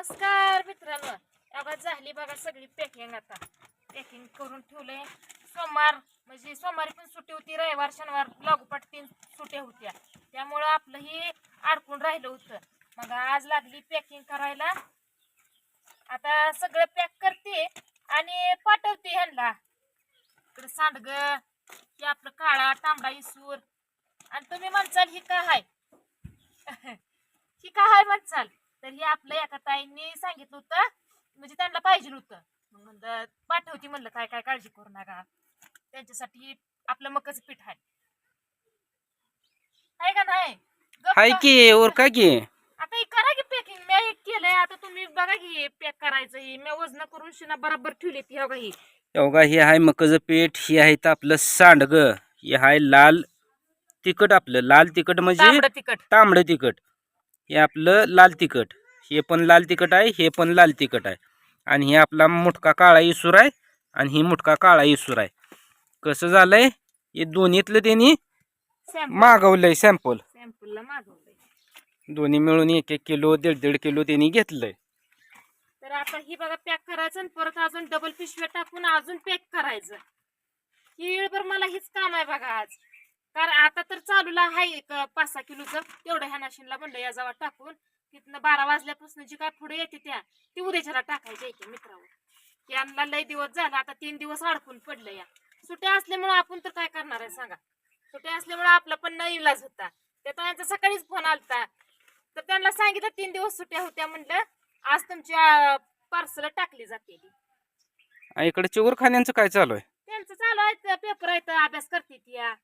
नमस्कार मित्रांनो. आता झाली बघा सगळी पॅकिंग आता. पॅकिंग करून ठेवलंय. सोमवार म्हणजे सोमवारी पण सुट्टी होती रविवार शनिवार लागोपाठ तीन सुट्ट्या होत्या. त्यामुळं आपलं हे अडकून राहिलं होतं. मग आज लागली पॅकिंग करायला. आता सगळं पॅक करते आणि पाठवते ह्यांना. इकडे सांडग हे आपलं काळा तांबडा इसूर. आणि तुम्ही म्हणचाल ही का आहे ही का आहे म्हणचाल? तर हे आपलं एका ताईंनी सांगितलं होतं म्हणजे त्यांना पाहिजे होतं म्हणलं पाठवती म्हणलं काय काय काळजी करू नका. त्यांच्यासाठी आपलं मकाचं पीठ आहे. आहे का नाही? हाय की काय की? आता हे करा की पॅकिंग मी केलंय आता तुम्ही बघा की पॅक करायचं ही मी वज़न करून शिना बरोबर ठेवली ती बघा ही. बघा हे आहे मकज पीठ हे आहे तर आपलं सांडग. हे आहे लाल तिखट आपलं. लाल तिखट म्हणजे तांबडं तिखट. तांबडं तिखट. हे आपलं लाल तिखट. हे पण लाल तिखट आहे हे पण लाल तिखट आहे. आणि हे आपला मुटका काळा इसूर आहे आणि ही मुटका काळा इसूर आहे. कसं झालंय? हे दोन्हीतलं त्यांनी मागवलंय सॅम्पल सॅम्पलला मागवलंय. दोन्ही मिळून एक एक किलो दीड दीड किलो त्यांनी घेतलंय. तर आता ही बघा पॅक करायचं आणि परत अजून डबल पिशव्या टाकून अजून पॅक करायचं. ही वेळभर मला हीच काम आहे बघा आज. कारण आता तर चालूला आहे एक पाच सहा किलोचं तेवढं ह्या नाशिनला म्हणलं या जावा टाकून. तिथनं बारा वाजल्यापासून जी काय पुढे येते त्या ती उद्याच्याला टाकायच्या येते मित्रावर. यांना लय दिवस झाला आता तीन दिवस अडकून पडलं या. सुट्या असल्यामुळे आपण तर काय करणार आहे सांगा. सुट्या असल्यामुळे आपला पण न इलाज होता. त्या त्यांचा सकाळीच फोन आलता. तर त्यांना सांगितलं तीन दिवस सुट्या होत्या म्हणलं आज तुमच्या पार्सल टाकली जाते इकडे चिगुरखान्यांचं काय चालू आहे? त्यांचं चालू आहे पेपर आहेत अभ्यास करते या.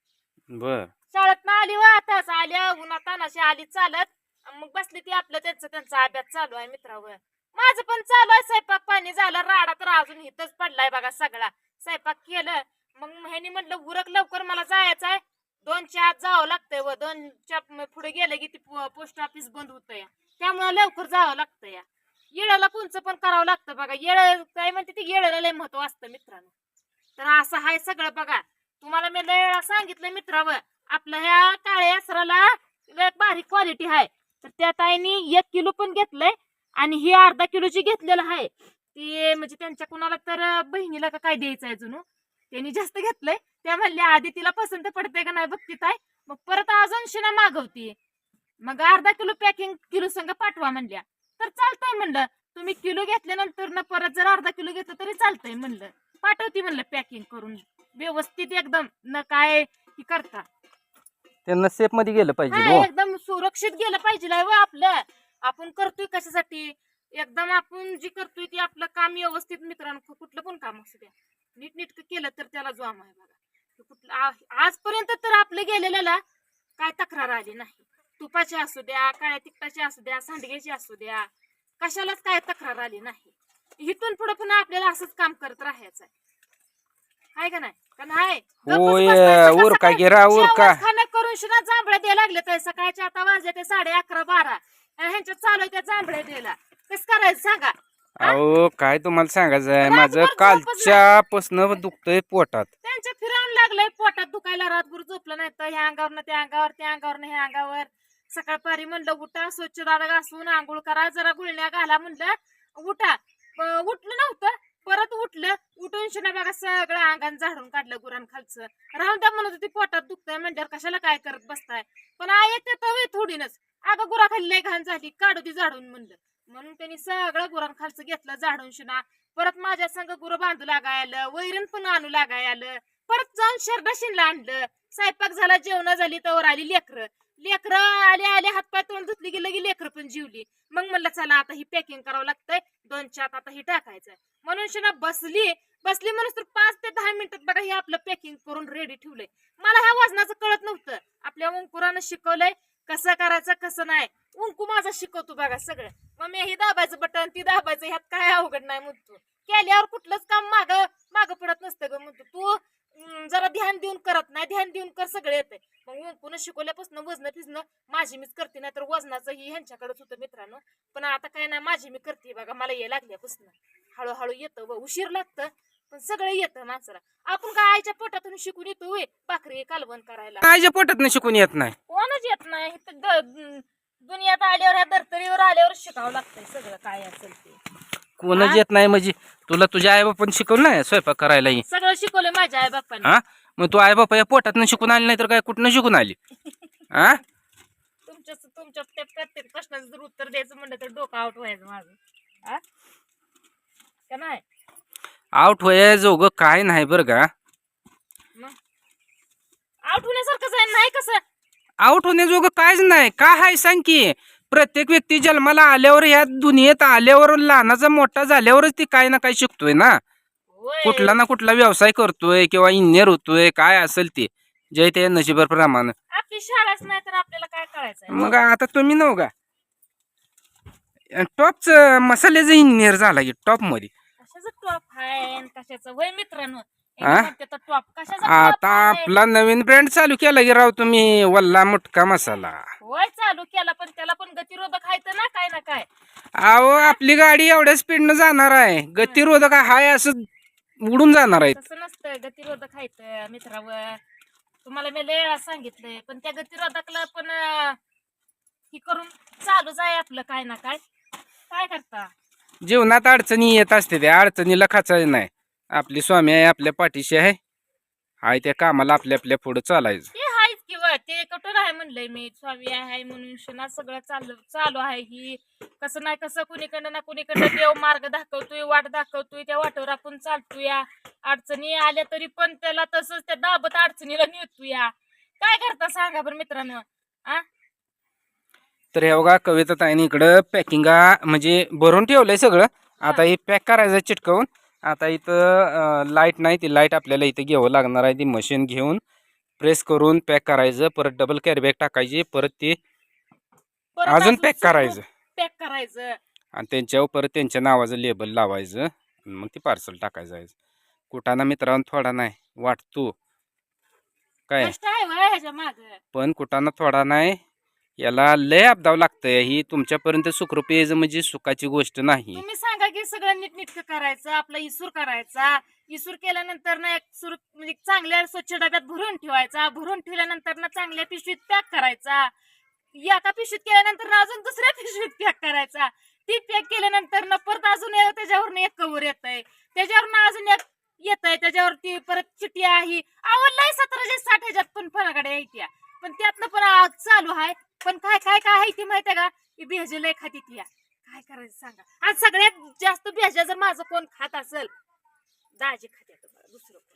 बर. शाळेत आली वा आताच आल्या उन्हा तानाशी आली चालत. अन मग बसली ती आपलं त्यांचं त्यांचा अभ्यास चालू आहे मित्रावर. माझं पण चालू आहे स्वयंपाक पाणी झालं राडा तर अजून इथंच पडलाय बघा सगळा. स्वयंपाक केलं मग ह्यानी म्हटलं उरक लवकर मला जायचं आहे. दोनच्या आत जावं लागतंय व दोनच्या पुढे गेलं की ती पोस्ट ऑफिस बंद होतंय. त्यामुळे लवकर जावं लागतं या येळाला कोणचं पण करावं लागतं बघा. येळ काय म्हणते ते येळाला लय महत्त्व असतं मित्रांनो. तर असं आहे सगळं बघा. तुम्हाला मी लय वेळा सांगितलं मित्रावर आपल्या ह्या काळ्या असराला भारी बारीक क्वालिटी आहे तर त्या ताईनी एक किलो पण घेतलंय आणि हे अर्धा किलोची घेतलेलं आहे ती म्हणजे त्यांच्या कुणाला तर बहिणीला का काय द्यायचं आहे जुनू त्यांनी जास्त घेतलंय. त्या म्हणल्या आधी तिला पसंत पडते का नाही बघती ताय मग परत अजून शिना मागवती. मग अर्धा किलो पॅकिंग किलो संग पाठवा म्हणल्या. तर चालतंय म्हणलं. तुम्ही किलो घेतल्यानंतर ना परत जर अर्धा किलो घेतलं तरी चालतंय म्हणलं. पाठवती म्हणलं पॅकिंग करून. व्यवस्थित एकदम न काय हे करता. त्यांना सेफमध्ये गेलं पाहिजे हा, हो. एकदम सुरक्षित गेलं पाहिजे व आपलं. आपण करतोय कशासाठी? एकदम आपण जी करतोय ती आपलं काम व्यवस्थित मित्रांनो कुठलं पण काम असू द्या. नीट नीट केलं तर त्याला जोम आहे बघा. ते कुठलं आ- आजपर्यंत तर आपलं गेलेल्याला काय तक्रार आली नाही. तुपाची असू द्या काळ्या तिखटाची असू द्या सांडग्याची असू द्या कशालाच काय तक्रार आली नाही. इथून पुढे पुन्हा आपल्याला असंच काम करत राहायचं आहे आहे का नाही? का नाही? होय, गप्पच बसताय सकाळ- उरका सकाळ गिरा, उरका. जेवण खाणं करून शिना जांभळ्या द्यायला लागले तर सकाळच्या आता वाजले ते साडे अकरा बारा. आणि ह्यांच्या चालू आहे त्या जांभळ्या द्यायला. कस करायचं सांगा? अहो काय तुम्हाला सांगायचं आहे? रातभर माझं झोपच कालच्यापासनं दुखतंय पोटात. त्यांच्या फिरायला लागलंय पोटात दुखायला. रातभर झोपलं नाही तर ह्या अंगावर त्या अंगावर त्या अंगावर ह्या अंगावर. सकाळपारी म्हणलं उठा स्वच्छ दादा घासून आंघोळ करा जरा गुळण्या घाला. म्हणलं उठा. प- उठलं नव्हतं. परत उठलं. कुठून शिना बघा सगळं अंगान झाडून काढलं गुरान खालचं राहून त्या म्हणत होती पोटात दुखतंय म्हणल्यावर कशाला काय करत बसताय? पण आ येते तर थोडीनच. अगं गुरा खाली लय घाण झाली काढू ती झाडून म्हणलं. म्हणून त्यांनी सगळं गुरान खालचं घेतलं झाडून शिना. परत माझ्या संग गुरं बांधू लागाय आलं वैरण पण आणू लागाय आलं परत जाऊन शरदाशीनला आणलं. स्वयंपाक झाला जेवण झाली तर आली लेकरं. लेकरं आले आले हातपाय तोंड धुतली गेलं की लेकरं पण जीवली. मग म्हणलं चला आता ही पॅकिंग करावं लागतंय. दोन चार आता ही टाकायचंय. म्हणून शिना बसली. बसली म्हणून तर पाच ते दहा मिनिटात बघा हे आपलं पॅकिंग करून रेडी ठेवलंय. मला ह्या वजनाचं कळत नव्हतं. आपल्या अंकुरानं शिकवलंय कसं करायचं कसं नाही. उंकू माझा शिकवतो बघा सगळं. मग मी हे दाबायचं बटन ती दाबायचं ह्यात काय अवघड नाही म्हणतो. केल्यावर कुठलंच काम माग माग पडत नसतं ग म्हणतो. तू जरा ध्यान देऊन करत नाही ध्यान देऊन कर सगळं येतंय. मग उंकून शिकवल्यापासून वजन फिजणं माझी मीच करते नाही तर वजनाचं ही ह्यांच्याकडेच होतं मित्रांनो. पण आता काय नाही माझी मी करते बघा मला ये लागल्यापासून. हळूहळू येतं व उशीर लागतं पण सगळं येतं माणसाला. आपण काय आईच्या पोटातून शिकून येतो वे भाकरी कालवण करायला. आईच्या पोटात शिकून येत नाही? कोणच येत नाही. दुनियात आल्यावर ह्या दरतरीवर आल्यावर शिकावं लागतंय सगळं काय असेल ते. कोणच? येत नाही म्हणजे तुला तुझ्या आई बापान शिकवलं नाही स्वयंपाक करायलाही सगळं शिकवलं माझ्या आई बाप्पाने हा? मग तू आई बापा या पोटात शिकून आली नाही तर काय कुठनं शिकून आली? हा? तुमच्या तुमच्या त्या प्रत्येक प्रश्नाचं जर उत्तर द्यायचं म्हणलं तर डोकं आउट व्हायचं माझं. हा? का नाही? आउट होय जोग काय नाही बरं का. आउट होण्यासारखं आहे नाही कसं? आउट होण्याजोगं कायच नाही. काय आहे सांग की? प्रत्येक व्यक्ती जन्माला आल्यावर ह्या दुनियेत आल्यावर लहानाचा मोठा झाल्यावरच ती काय ना काय शिकतोय ना. कुठला ना कुठला व्यवसाय करतोय किंवा इंजिनियर होतोय काय असेल ते. जे ते नशिबर प्रमाण. आपली शाळाच नाही तर आपल्याला काय करायचंय? मग आता तुम्ही नव का? टॉपच मसाल्याचं इंजिनियर झाला की टॉपमध्ये कशाचं टॉप आहे आणि कशाचं? वय मित्रांनो हा? टॉप आता? आपला नवीन ब्रँड चालू केला की राव तुम्ही वल्ला मुटका मसाला. होय चालू केला पण त्याला पण गतिरोधक आहे तर ना काय ना काय. अहो आपली गाडी एवढ्या स्पीडनं जाणार आहे. गतिरोधक हाय असं उडून जाणार आहे. तसं नसतं गतिरोधक आहे तर मित्रावर तुम्हाला मी लय वेळा सांगितलंय पण त्या गतिरोधकला पण अं, हे करून चालूच आहे आपलं काय ना काय. काय करता? जीवनात अडचणी येत असते त्या अडचणीला खाचायचं नाही. आपली स्वामी आहे आपल्या पाठीशी आहे. हाय त्या कामाला आपल्या आपल्या पुढे चालायचं. ते आहेच किंवा ते कुठं नाही म्हणलंय मी स्वामी आहे म्हणून शिना सगळं चालू चालू आहे ही. कसं नाही कसं कुणीकडं ना कुणीकडं देव मार्ग दाखवतोय वाट दाखवतोय त्या वाटेवर आपण चालतोय. अडचणी आल्या तरी पण त्याला तसंच त्या दाबत अडचणीला नेतोया. काय करता सांगा बरं मित्रांनो आ? तर हे बघा कविता ताईने इकडं पॅकिंग म्हणजे भरून ठेवलंय सगळं. आता हे. पॅक करायचं चिटकवून. आता इथं लाइट नाही ती लाइट आपल्याला इथं घ्यावं लागणार आहे. ती मशीन घेऊन प्रेस करून पॅक करायचं परत डबल कॅरीबॅग टाकायची परत ती अजून पॅक करायचं. पॅक करायचं. आणि त्यांच्यावर परत त्यांच्या नावाचं लेबल लावायचं मग ती पार्सल टाकायचं जायचं कुठाना मित्रांनो थोडा नाही वाटतो काय? आहे पण कुठाना थोडा नाही याला लय अपदाव लागतंय. ही तुमच्यापर्यंत सुखरूप यायचं म्हणजे सुखाची गोष्ट नाही. तुम्ही सांगा की सगळं नीटनीटकं करायचं आपला इसूर करायचा. इसूर केल्यानंतर ना एक सुर म्हणजे चांगल्या स्वच्छ डब्यात भरून ठेवायचा. भरून ठेवल्यानंतर ना चांगल्या पिशवीत पॅक करायचा. एका पिशवीत केल्यानंतर ना अजून दुसऱ्या पिशवीत पॅक करायचा. ती पॅक केल्यानंतर ना परत अजून एक त्याच्यावर एक कवर येत आहे त्याच्यावर ना अजून एक येत आहे त्याच्यावरती परत चिटी आहे. आवडलाय सतराशे साठ ह्याच्यात पण फळाकडे आहे पण त्यातनं पण आ- चालू आहे पण काय काय काय आहे ती माहिती आहे का ही भेजेल खाती ती काय करायचं सांगा आणि सगळ्यात जास्त भेजा जर माझं कोण खात असेल दाजी खाते दुसरं कोण.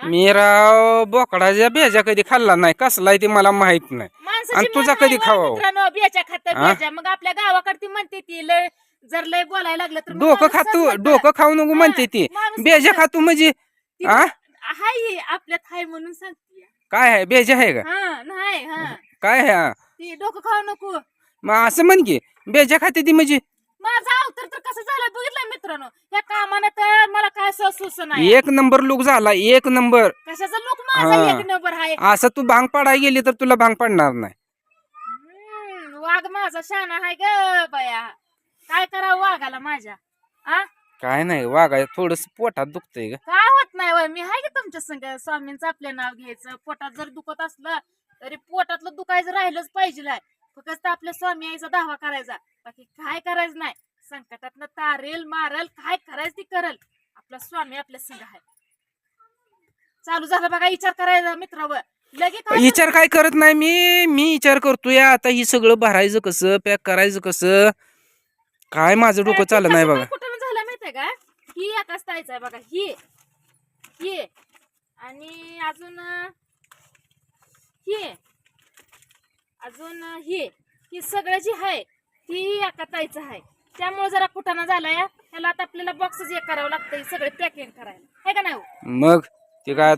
मी राव बोकडाच्या भेजा कधी खाल्ला नाही कसला ते मला माहीत नाही माणसाची आणि तुझा मन नाही कधी वा खावा? मित्रांनो, बेच्या खात हा? बेच्या मग आपल्या गावाकडे ती म्हणते ती लय जर लय बोलायला लागलं तर मग डोकं माणूस खातो. डोकं खाऊ नको म्हणते ती माणूस बेजा म्हणतं. खातो म्हणजे ती आ? हाय ही आपल्यात हाय म्हणून सांगते काय आहे? बेजा आहे का? हा नाही हा. काय आहे? हा? ती डोकं खाऊ नको. मग असं म्हण की बेजा खाते ती म्हणजे? माझा अवतर तर कसं झालं बघितलं मित्रांनो? या कामानं तर मला काय नाही. एक नंबर लुक झाला एक नंबर. कशाचा लोक? माझा हा. एक नंबर आहे असं तू भांग पाडायला गेली तर तुला भांग पडणार नाही. हम्म, वाघ माझा शाना आहे ग बया. काय करावं वाघाला माझ्या? आ? काय नाही वागाय थोडस पोटात दुखतंय ग. काय होत नाही वय मी आहे की तुमच्या संग? स्वामींचं आपलं नाव घ्यायचं पोटात जर दुखत असलं तरी पोटातलं दुखायचं राहिलंच पाहिजे फक्त आपल्या स्वामी आईचा दावा करायचा. बाकी काय करायचं नाही. संकटातनं तारेल मारल काय करायचं ती करल. आपला स्वामी आपल्या संग आहे चालू झालं बघा विचार करायचा मित्रावर. विचार काय करत नाही मी मी विचार करतोय आता. ही सगळं भरायचं कसं पॅक करायचं कसं? काय माझं डोकं चाललं नाही बघा. माहितीये का? ही एकाच ताईच आहे बघा ही. ही. आणि अजून ही. अजून ही. ही सगळं जी आहे ती एका आहे. त्यामुळे जरा कुठाना झाला या त्याला आता आपल्याला बॉक्सच एक करावं लागतं सगळे पॅकिंग करायला. आहे का नाही हो? मग ते काय